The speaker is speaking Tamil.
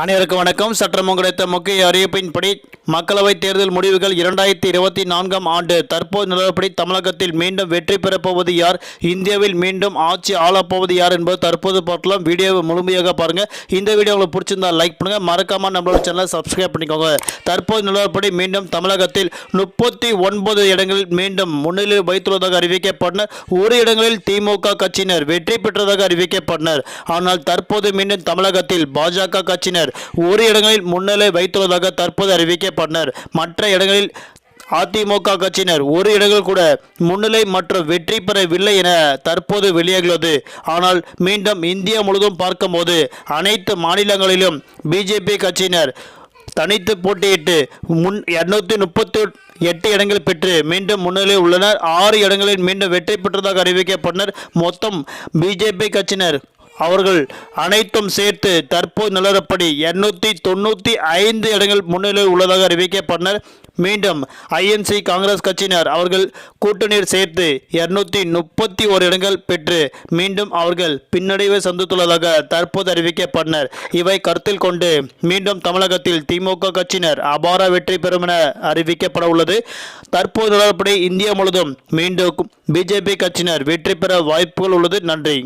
அனைவருக்கும் வணக்கம். சற்றம் கிடைத்த முக்கிய அறிவிப்பின்படி மக்களவைத் தேர்தல் முடிவுகள் இரண்டாயிரத்தி இருபத்தி நான்காம் ஆண்டு. தற்போது நிலவரப்படி தமிழகத்தில் மீண்டும் வெற்றி பெறப்போவது யார்? இந்தியாவில் மீண்டும் ஆட்சி ஆளப்போவது யார் என்பது தற்போது பார்க்கலாம். வீடியோவை முழுமையாக பாருங்கள் இந்த வீடியோ உங்களுக்கு பிடிச்சிருந்தா லைக் பண்ணுங்கள் மறக்காம நம்மளோட சேனலை சப்ஸ்கிரைப் பண்ணிக்கோங்க. தற்போது நிலவரப்படி மீண்டும் தமிழகத்தில் முப்பத்தி ஒன்பது இடங்களில் மீண்டும் முன்னிலை வைத்துள்ளதாக அறிவிக்கப்பட்டனர் ஒரு இடங்களில் திமுக கட்சியினர் வெற்றி பெற்றதாக அறிவிக்கப்பட்டனர். ஆனால் தற்போது மீண்டும் தமிழகத்தில் பாஜக கட்சியினர் ஒரு இடங்களில் முன்னிலை வைத்துள்ளதாக தற்போது அறிவிக்கப்பட்டனர். மற்ற இடங்களில் அதிமுக கட்சியினர் ஒரு இடங்கள் கூட முன்னிலை மற்றும் வெற்றி பெறவில்லை என தற்போது வெளியாகியுள்ளது. ஆனால் மீண்டும் இந்தியா முழுவதும் பார்க்கும்போது அனைத்து மாநிலங்களிலும் பிஜேபி கட்சியினர் தனித்து போட்டியிட்டு முன் இரநூத்தி முப்பத்தி எட்டு இடங்கள் பெற்று மீண்டும் முன்னிலை உள்ளனர். ஆறு இடங்களில் மீண்டும் வெற்றி பெற்றதாக அறிவிக்கப்பட்டனர். மொத்தம் பிஜேபி கட்சியினர் அவர்கள் அனைத்தும் சேர்த்து தற்போது நிலவரப்படி எண்ணூற்றி தொண்ணூற்றி ஐந்து இடங்கள் முன்னிலையில் உள்ளதாக அறிவிக்கப்பட்டனர். மீண்டும் ஐஎன்சி காங்கிரஸ் கட்சியினர் அவர்கள் கூட்டணியில் சேர்த்து இருநூத்தி முப்பத்தி ஒரு இடங்கள் பெற்று மீண்டும் அவர்கள் பின்னடைவை சந்தித்துள்ளதாக தற்போது அறிவிக்கப்பட்டனர். இவை கருத்தில் கொண்டு மீண்டும் தமிழகத்தில் திமுக கட்சியினர் அபார வெற்றி பெறும் என அறிவிக்கப்பட உள்ளது. தற்போது நிலவரப்படி இந்தியா முழுவதும் மீண்டும் பிஜேபி கட்சியினர் வெற்றி பெற வாய்ப்புகள் உள்ளது. நன்றி.